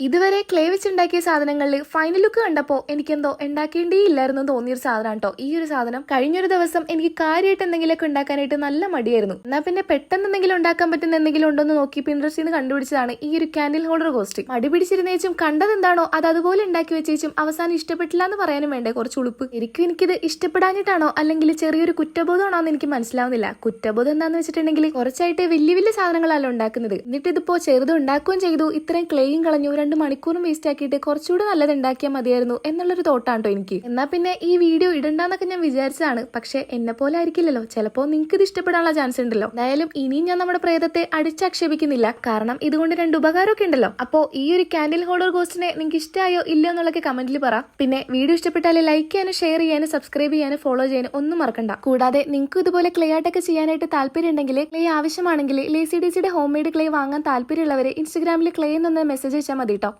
ഇതുവരെ ക്ലേ വെച്ചുണ്ടാക്കിയ സാധനങ്ങളിൽ final look കണ്ടപ്പോൾ എനിക്കെന്തോ ഉണ്ടാക്കേണ്ടിയില്ലായിരുന്നു എന്ന് തോന്നിയൊരു സാധനം കേട്ടോ ഈ ഒരു സാധനം കഴിഞ്ഞൊരു ദിവസം എനിക്ക് കാര്യമായിട്ട് എന്തെങ്കിലുമൊക്കെ ഉണ്ടാക്കാനായിട്ട് നല്ല മടിയായിരുന്നു. എന്നാൽ പിന്നെ പെട്ടെന്ന് എന്തെങ്കിലും ഉണ്ടാക്കാൻ പറ്റുന്ന എന്തെങ്കിലും ഉണ്ടോ എന്ന് നോക്കി പിൻട്രസ്റ്റിൽ നിന്ന് കണ്ടുപിടിച്ചതാണ് ഈ ഒരു കാൻഡിൽ ഹോൾഡർ കോസ്റ്റ് മടി പിടിച്ചിരുന്നേച്ചും കണ്ടത് എന്താണോ അത് അതുപോലെ ഉണ്ടാക്കി വെച്ചേച്ചും അവസാനം ഇഷ്ടപ്പെട്ടില്ല എന്ന് പറയാനും വേണ്ടേ? കുറച്ച് ഉളുപ്പ്. എനിക്കും എനിക്കിത് ഇഷ്ടപ്പെടാഞ്ഞിട്ടാണോ അല്ലെങ്കിൽ ചെറിയൊരു കുറ്റബോധമാണോ എന്ന് എനിക്ക് മനസ്സിലാവുന്നില്ല. കുറ്റബോധം എന്താണെന്ന് വെച്ചിട്ടുണ്ടെങ്കിൽ കുറച്ചായിട്ട് വലിയ വലിയ സാധനങ്ങളല്ല ഉണ്ടാക്കുന്നത്. എന്നിട്ട് ഇതിപ്പോ ചെറുത് ഉണ്ടാക്കുകയും ചെയ്തു. ഇത്രയും ക്ലേയും കളഞ്ഞു. രണ്ട് മണിക്കൂറും വേസ്റ്റ് ആക്കിയിട്ട് കുറച്ചുകൂടെ നല്ലത് ഉണ്ടാക്കിയാൽ മതിയായിരുന്നു എന്നുള്ളൊരു തോട്ടാണ് കേട്ടോ എനിക്ക്. എന്നാ പിന്നെ ഈ വീഡിയോ ഇടണ്ടെന്നൊക്കെ ഞാൻ വിചാരിച്ചതാണ്. പക്ഷെ എന്നെ പോലെ ആയിരിക്കില്ലല്ലോ. ചിലപ്പോൾ നിങ്ങൾക്ക് ഇത് ഇഷ്ടപ്പെടാനുള്ള ചാൻസ് ഉണ്ടല്ലോ. എന്തായാലും ഇനിയും ഞാൻ നമ്മുടെ പ്രേതത്തെ അടിച്ചാക്ഷേപിക്കുന്നില്ല. കാരണം ഇതുകൊണ്ട് രണ്ട് ഉപകാരമൊക്കെ ഉണ്ടല്ലോ. അപ്പോ ഈ ഒരു കാൻഡിൽ ഹോൾഡർ ഗോസ്റ്റിനെ നിങ്ങൾക്ക് ഇഷ്ടമായോ ഇല്ലയോ എന്നുള്ളൊക്കെ കമന്റിൽ പറ. പിന്നെ വീഡിയോ ഇഷ്ടപ്പെട്ടാൽ ലൈക്ക് ചെയ്യാനും ഷെയർ ചെയ്യാനും സബ്സ്ക്രൈബ് ചെയ്യാനും ഫോളോ ചെയ്യാനും ഒന്നും മറക്കണ്ട. കൂടാതെ നിങ്ങൾക്ക് ഇതുപോലെ ക്ലേ ആർട്ടൊക്കെ ചെയ്യാനായിട്ട് താല്പര്യം ഉണ്ടെങ്കിൽ ക്ലേ ആവശ്യമാണെങ്കിൽ ലേസി ഡിസിയുടെ ഹോം മെയ്ഡ് ക്ലേ വാങ്ങാൻ താല്പര്യമുള്ളവരെ ഇൻസ്റ്റാഗ്രാമിൽ ക്ലേ എന്നൊന്ന് മെസ്സേജ് അയച്ചാൽ മതി. കേട്ടോ